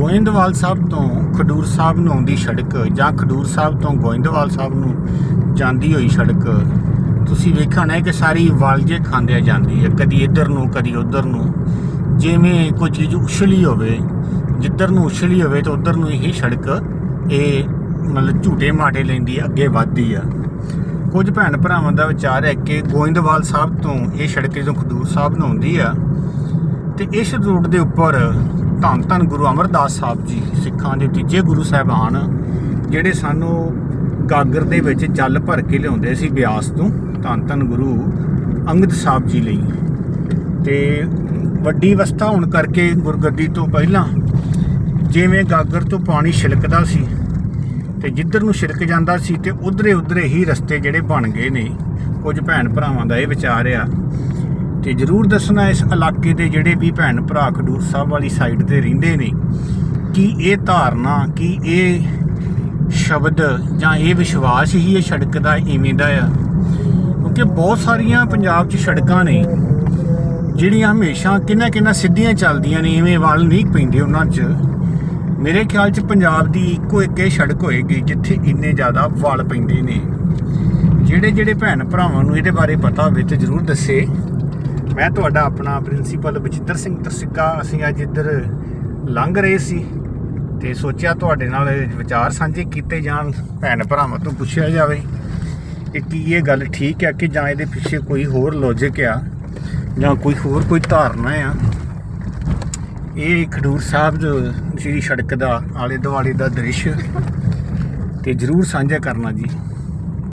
ਗੋਇੰਦਵਾਲ ਸਾਹਿਬ ਤੋਂ ਖਡੂਰ ਸਾਹਿਬ ਨੂੰ ਆਉਂਦੀ ਸੜਕ ਜਾਂ ਖਡੂਰ ਸਾਹਿਬ ਤੋਂ ਗੋਇੰਦਵਾਲ ਸਾਹਿਬ ਨੂੰ ਜਾਂਦੀ ਹੋਈ ਸੜਕ, ਤੁਸੀਂ ਵੇਖਣਾ ਹੈ ਕਿ ਸਾਰੀ ਵਾਲਜੇ ਖਾਂਦਿਆ ਜਾਂਦੀ ਹੈ, ਕਦੀ ਇੱਧਰ ਨੂੰ, ਕਦੀ ਉੱਧਰ ਨੂੰ। ਜਿਵੇਂ ਕੋਈ ਚੀਜ਼ ਉਛਲੀ ਹੋਵੇ, ਜਿੱਧਰ ਨੂੰ ਉਛਲੀ ਹੋਵੇ ਤਾਂ ਉੱਧਰ ਨੂੰ ਹੀ ਸੜਕ, ਇਹ ਮਤਲਬ ਝੂਟੇ ਮਾਟੇ ਲੈਂਦੀ ਅੱਗੇ ਵੱਧਦੀ ਆ। ਕੁਝ ਭੈਣ ਭਰਾਵਾਂ ਦਾ ਵਿਚਾਰ ਹੈ ਕਿ ਗੋਇੰਦਵਾਲ ਸਾਹਿਬ ਤੋਂ ਇਹ ਸੜਕ ਜਦੋਂ ਖਡੂਰ ਸਾਹਿਬ ਨੂੰ ਆਉਂਦੀ ਆ, ਤੇ ਇਸ ਰੂਟ ਦੇ ਉੱਪਰ ਧੰਨ ਧੰਨ ਗੁਰੂ ਅਮਰਦਾਸ ਸਾਹਿਬ ਜੀ ਸਿੱਖਾਂ ਦੇ ਤੀਜੇ ਗੁਰੂ ਸਾਹਿਬਾਨ, ਜਿਹੜੇ ਸਾਨੂੰ ਗਾਗਰ ਦੇ ਵਿੱਚ ਜਲ ਭਰ ਕੇ ਲਿਆਉਂਦੇ ਸੀ ਬਿਆਸ ਤੋਂ, ਧੰਨ ਧੰਨ ਗੁਰੂ ਅੰਗਦ ਸਾਹਿਬ ਜੀ ਲਈ। ਤੇ ਵੱਡੀ ਅਵਸਥਾ ਹੋਣ ਕਰਕੇ ਗੁਰਗੱਦੀ ਤੋਂ ਪਹਿਲਾਂ ਜਿਵੇਂ ਗਾਗਰ ਤੋਂ ਪਾਣੀ ਛਿਲਕਦਾ ਸੀ ਤੇ ਜਿੱਧਰ ਨੂੰ ਛਿਲਕ ਜਾਂਦਾ ਸੀ ਤੇ ਉਧਰੇ ਉਧਰੇ ਹੀ ਰਸਤੇ ਜਿਹੜੇ ਬਣ ਗਏ ਨੇ, ਕੁਝ ਭੈਣ ਭਰਾਵਾਂ ਦਾ ਇਹ ਵਿਚਾਰ ਆ ਤੇ ਜਰੂਰ ਦੱਸਣਾ ਇਸ ਇਲਾਕੇ ਦੇ ਜਿਹੜੇ ਵੀ ਭੈਣ ਭਰਾ ਖਡੂਰ ਸਾਹਿਬ ਵਾਲੀ ਸਾਈਡ ਤੇ ਰਹਿੰਦੇ ਨੇ, ਕਿ ਇਹ ਧਾਰਨਾ, ਕਿ ਇਹ ਸ਼ਬਦ ਜਾਂ ਇਹ ਵਿਸ਼ਵਾਸ ਹੀ ਇਹ ਸੜਕ ਦਾ ਇਵੇਂ ਦਾ ਆ? ਕਿਉਂਕਿ ਬਹੁਤ ਸਾਰੀਆਂ ਪੰਜਾਬ 'ਚ ਸੜਕਾਂ ਨੇ, ਜਿਹੜੀਆਂ ਹਮੇਸ਼ਾ ਕਿੰਨਾ ਕਿੰਨਾ ਸਿੱਧੀਆਂ ਚੱਲਦੀਆਂ ਨੇ, ਇਵੇਂ ਵਾਲ ਨਹੀਂ ਪੈਂਦੇ ਉਹਨਾਂ 'ਚ। ਮੇਰੇ ਖਿਆਲ 'ਚ ਪੰਜਾਬ ਦੀ ਇੱਕੋ ਇੱਕ ਇਹ ਸੜਕ ਹੋਏਗੀ ਜਿੱਥੇ ਇੰਨੇ ਜ਼ਿਆਦਾ ਵਾਲ ਪੈਂਦੇ ਨੇ। ਜਿਹੜੇ ਜਿਹੜੇ ਭੈਣ ਭਰਾਵਾਂ ਨੂੰ ਇਹਦੇ ਬਾਰੇ ਪਤਾ ਹੋਵੇ ਤੇ ਜਰੂਰ ਦੱਸੇ। ਮੈਂ ਤੁਹਾਡਾ ਆਪਣਾ ਪ੍ਰਿੰਸੀਪਲ ਬਚਿੱਤਰ ਸਿੰਘ ਤਰਸਿੱਕਾ ਅਸੀਂ ਅੱਜ ਇੱਧਰ ਲੰਘ ਰਹੇ ਸੀ ਤੇ ਸੋਚਿਆ ਤੁਹਾਡੇ ਨਾਲ ਵਿਚਾਰ ਸਾਂਝੇ ਕੀਤੇ ਜਾਣ, ਭੈਣ ਭਰਾਵਾਂ ਤੋਂ ਪੁੱਛਿਆ ਜਾਵੇ ਕਿ ਕੀ ਇਹ ਗੱਲ ਠੀਕ ਹੈ ਕਿ ਜਾਂ ਇਹਦੇ ਪਿੱਛੇ ਕੋਈ ਹੋਰ ਲੌਜੀਕ ਆ ਜਾਂ ਕੋਈ ਹੋਰ ਕੋਈ ਧਾਰਨਾ ਆ? ਇਹ ਖਡੂਰ ਸਾਹਿਬ ਜਿਹੜੀ ਸੜਕ ਦਾ ਆਲੇ ਦੁਆਲੇ ਦਾ ਦ੍ਰਿਸ਼ ਤੇ ਜਰੂਰ ਸਾਂਝਾ ਕਰਨਾ ਜੀ।